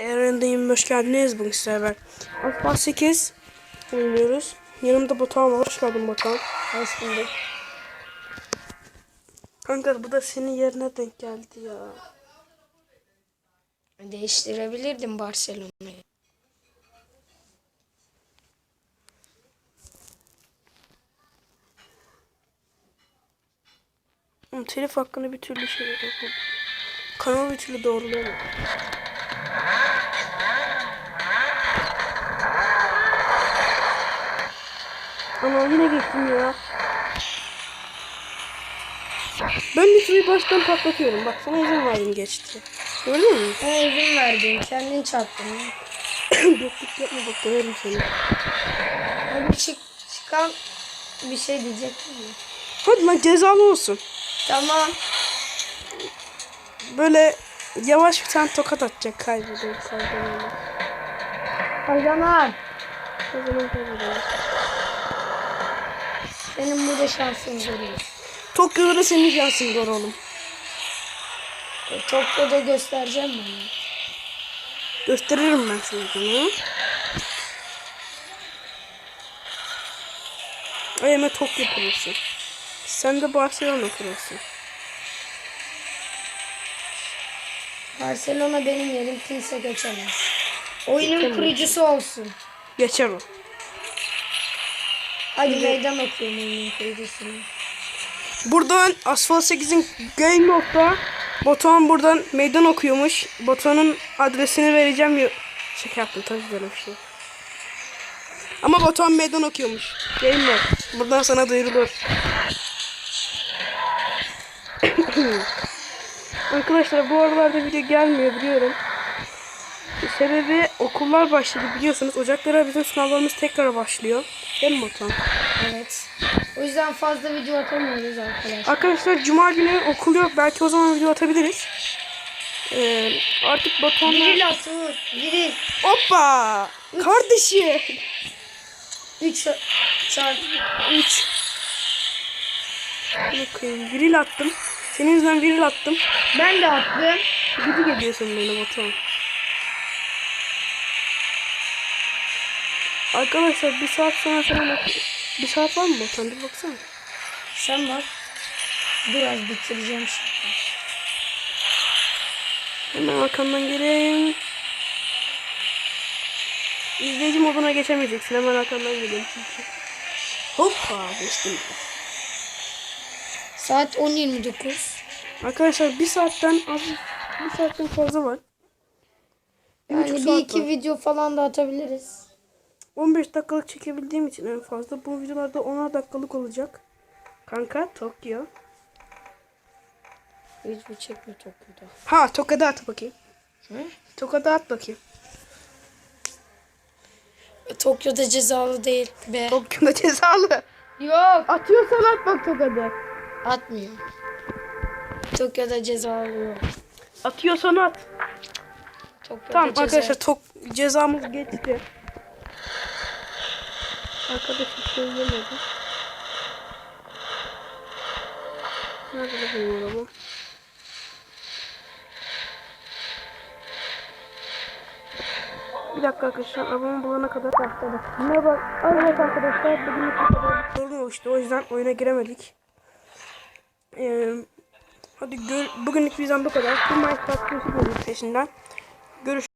Eren'deyim, hoş geldiniz bugün sizlerle ben. Asfalt 8 oynuyoruz. Yanımda Batuhan var, hoş geldin Batuhan. Hoş bulduk. Kanka bu da senin yerine denk geldi ya. Değiştirebilirdim Barcelona'yı. Telif hakkını bir türlü şey yapamam. Kanalı bir türlü doğrulayamam. Yine geçtim ya. Ben Nitro'yu baştan patlatıyorum. Bak sana izin verdim geçti. Gördün mü? Ben izin verdim. Kendin çarptın. Yokluk yapma bak döverim seni. Hadi çık, çıkan bir şey diyecektim mi? Hadi lan cezalı olsun. Tamam. Böyle yavaş bir tane tokat atacak kaybeder kaybeder. Kazanan. O zaman kaybeder. Senin burada şansın görüyor. Tokyo'da da senin şansın zor oğlum. Tokyo'da göstereceğim ben. Gösteririm ben sana bunu. Ayeme Tokyo prosu. Sen de Barcelona prosu. Barcelona benim yerim kimse geçemez. Oyunun kurucusu olsun. Geçer o. Hadi meydan okuyorum oyunun kurucusunu. Buradan Asfalt 8'in game nokta. Batuhan buradan meydan okuyormuş. Batuhan'ın adresini vereceğim. Şaka yaptım tabii böyle bir şey. Ama Batuhan meydan okuyormuş. Game not. Buradan sana duyurulur. Arkadaşlar bu aralarda video gelmiyor biliyorum. Sebebi okullar başladı biliyorsunuz. Ocaklara bizim sınavlarımız tekrar başlıyor. Değil mi Batuhan? Evet. O yüzden fazla video atamıyoruz arkadaşlar. Arkadaşlar cuma günü okul yok. Belki o zaman video atabiliriz. Ee, artık Batuhan'la... Viril atı. Viril. Hoppa! Kardeşi! 3 çarpı 3 Bakayım. Viril attım. Senin yüzünden viril attım. Ben de attım. Gidi geliyorsun beni Batuhan. Arkadaşlar bir saat sonra falan bir saat var mı Batuhan? Bir baksana. Sen bak. Biraz bitireceğim şimdi. Hemen arkandan geleyim. İzleyici moduna geçemeyeceksin. Hemen arkandan geleyim çünkü. Hoppa geçtim. Saat 10.29. Arkadaşlar bir saatten az bir saatten fazla var. Bir Yani bir iki var. video falan da atabiliriz. 15 dakikalık çekebildiğim için en fazla. Bu videolarda 10'ar dakikalık olacak. Kanka Tokyo. Video çekme Tokyo'da. Ha Tokyo'da at bakayım. Hı? Tokyo'da at bakayım. Tokyo'da cezalı değil be. Tokyo'da cezalı. Yok. Atıyorsan at bak Tokyo'da. Atmıyor. Tokyo'da cezalı yok. Atıyorsan at. Tokyo'da Tamam ceza- arkadaşlar tok cezamız geçti. Arkadaş bir şey yemedi. Nerede benim arabam? Bir dakika arkadaşlar arabamı bulana kadar başladık. Merhaba. Evet arkadaşlar bugün bu kadar sorun oluştu. O yüzden oyuna giremedik. Ee, hadi gör, bugünlük bizden bu kadar. Bu Minecraft peşinden. Görüşürüz.